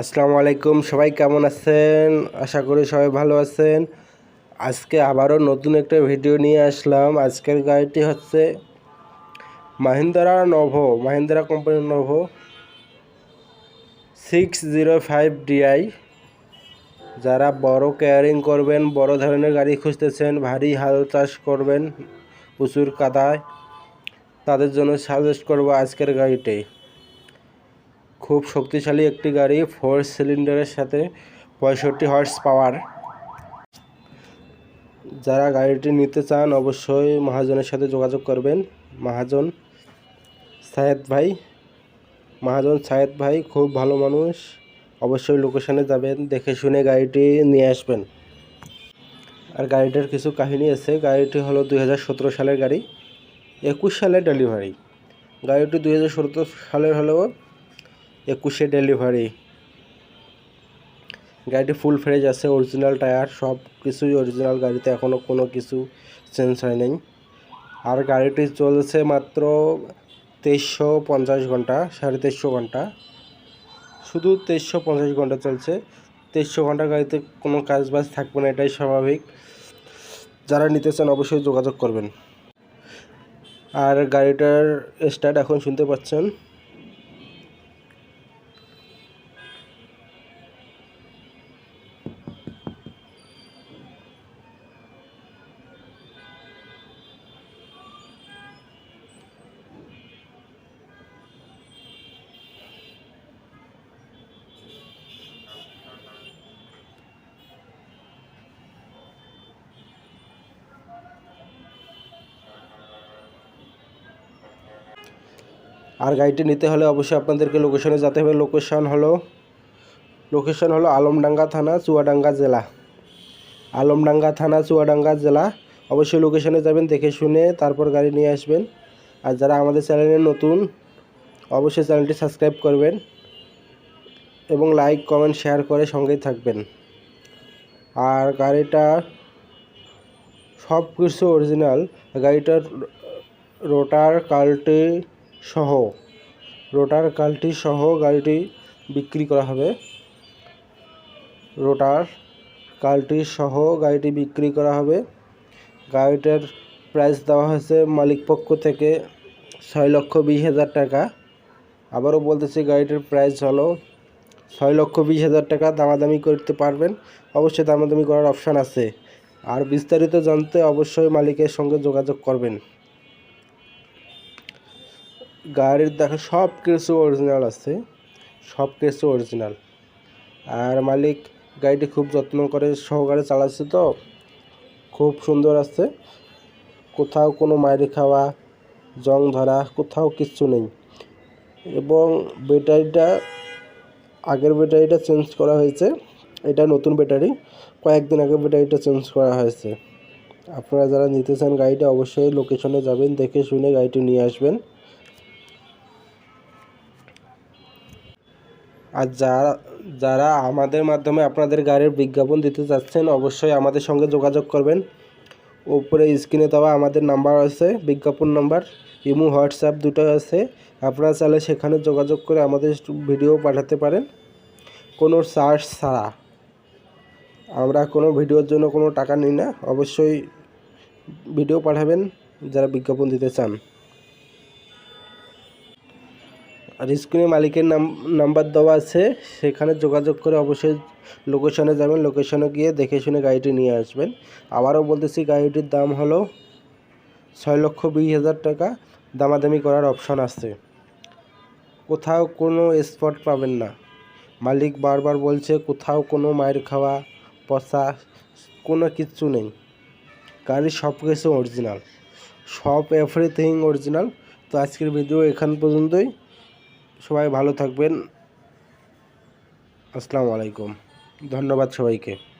আসসালামু আলাইকুম, সবাই কেমন আছেন? আশা করি সবাই ভালো আছেন। আজকে আবারও নতুন একটা ভিডিও নিয়ে আসলাম। আজকের গাড়িটি হচ্ছে মাহিন্দ্রা নভো মাহিন্দ্রা কোম্পানির Novo six zero five DI যারা বড় কেয়ারিং করবেন, বড় ধরনের গাড়ি খুঁজতেছেন, ভারী হাল চাষ করবেন, প্রচুর কাদায়, তাদের জন্য সাজেস্ট করব আজকের গাড়িটাই খুব শক্তিশালী একটি গাড়ি ফোর সিলিন্ডারের সাথে পঁয়ষট্টি হর্স পাওয়ার যারা গাড়িটি নিতে চান, অবশ্যই মহাজনের সাথে যোগাযোগ করবেন। মহাজন সায়েদ ভাই। মহাজন সায়েদ ভাই খুব ভালো মানুষ। অবশ্যই লোকেশনে যাবেন, দেখে শুনে গাড়িটি নিয়ে আসবেন। আর গাড়িটার কিছু কাহিনী আছে। গাড়িটি হলো দুই হাজার সতেরো সালের গাড়ি, একুশ সালের ডেলিভারি গাড়িটি দু হাজার সতেরো সালের হলেও একুশে ডেলিভারি। গাড়িটি ফুল ফ্রেজ আছে অরিজিনাল টায়ার সব কিছুই অরিজিনাল গাড়িতে এখনও কোনো কিছু চেঞ্জ হয় নাই। আর গাড়িটি চলছে মাত্র তেইশশো পঞ্চাশ ঘণ্টা, সাড়ে তেইশশো ঘণ্টা। শুধু তেইশশো পঞ্চাশ ঘণ্টা চলছে। তেইশশো ঘণ্টা গাড়িতে কোনো কাজ বাজ থাকবে না, এটাই স্বাভাবিক। যারা নিতে চান অবশ্যই যোগাযোগ করবেন। আর গাড়িটার স্টার্ট এখন শুনতে পাচ্ছেন। আর গাড়িটি নিতে হলে অবশ্যই আপনাদেরকে লোকেশনে যেতে হবে। লোকেশন হলো লোকেশন হলো আলমডাঙ্গা থানা, চুয়াডাঙ্গা জেলা। আলমডাঙ্গা থানা, চুয়াডাঙ্গা জেলা। অবশ্যই লোকেশনে যাবেন, দেখে শুনে তারপর গাড়ি নিয়ে আসবেন। আর যারা আমাদের চ্যানেলে নতুন, অবশ্যই চ্যানেলটি সাবস্ক্রাইব করবেন এবং লাইক কমেন্ট শেয়ার করে সঙ্গেই থাকবেন। আর গাড়িটা সব কিছু অরিজিনাল গাড়িটার রোটার কাল্টি সহ, রোটার কালটি সহ গাড়িটি বিক্রি করা হবে। রোটার কালটি সহ গাড়িটি বিক্রি করা হবে। গাড়িটার প্রাইস দেওয়া হয়েছে মালিক পক্ষ থেকে ছয় লক্ষ বিশ হাজার টাকা। আবারও বলতেছি, গাড়িটির প্রাইস হলো ছয় লক্ষ বিশ হাজার টাকা। দামাদামি করতে পারবেন, অবশ্যই দামাদামি করার অপশান আছে। আর বিস্তারিত জানতে অবশ্যই মালিকের সঙ্গে যোগাযোগ করবেন। গাড়ির দেখা সব কিছু অরিজিনাল আছে, সব কিছু অরিজিনাল আর মালিক গাড়িটি খুব যত্ন করে সহকারে চালাচ্ছে তো, খুব সুন্দর আছে। কোথাও কোনো মাইরে খাওয়া, জং ধরা, কোথাও কিচ্ছু নেই। এবং ব্যাটারিটা, আগের ব্যাটারিটা চেঞ্জ করা হয়েছে, এটা নতুন ব্যাটারি, কয়েকদিন আগে ব্যাটারিটা চেঞ্জ করা হয়েছে। আপনারা যারা নিতে চান গাড়িটা অবশ্যই লোকেশনে যাবেন, দেখে শুনে গাড়িটি নিয়ে আসবেন। আর যারা যারা আমাদের মাধ্যমে আপনাদের গাড়ির বিজ্ঞাপন দিতে চাচ্ছেন, অবশ্যই আমাদের সঙ্গে যোগাযোগ করবেন। উপরে স্ক্রিনে দেওয়া আমাদের নাম্বার আছে, বিজ্ঞাপন নাম্বার, ইমো, হোয়াটসঅ্যাপ দুটো আছে। আপনারা চাইলে সেখানে যোগাযোগ করে আমাদের ভিডিও পাঠাতে পারেন। কোনো চার্জ ছাড়া। আমরা কোনো ভিডিওর জন্য কোনো টাকা নিই না। অবশ্যই ভিডিও পাঠাবেন, যারা বিজ্ঞাপন দিতে চান। আর স্ক্রিনে মালিকের নাম নাম্বার দেওয়া আছে। সেখানে যোগাযোগ করে অবশ্যই লোকেশনে যাবেন। লোকেশনে গিয়ে দেখে শুনে গাড়িটি নিয়ে আসবেন। আবারও বলতেছি, গাড়িটির দাম হলো ছয় লক্ষ বিশ হাজার টাকা। দামাদামি করার অপশান আছে। কোথাও কোনো স্পট পাবেন না। মালিক বারবার বলছে, কোথাও কোনো মায়ের খাওয়া, পচা, কোনো কিচ্ছু নেই। গাড়ির সব কিছু অরিজিনাল সব এভরিথিং অরিজিনাল তো আজকের ভিডিও এখান পর্যন্তই। সবাই ভালো থাকবেন। আসসালামু আলাইকুম। ধন্যবাদ সবাইকে।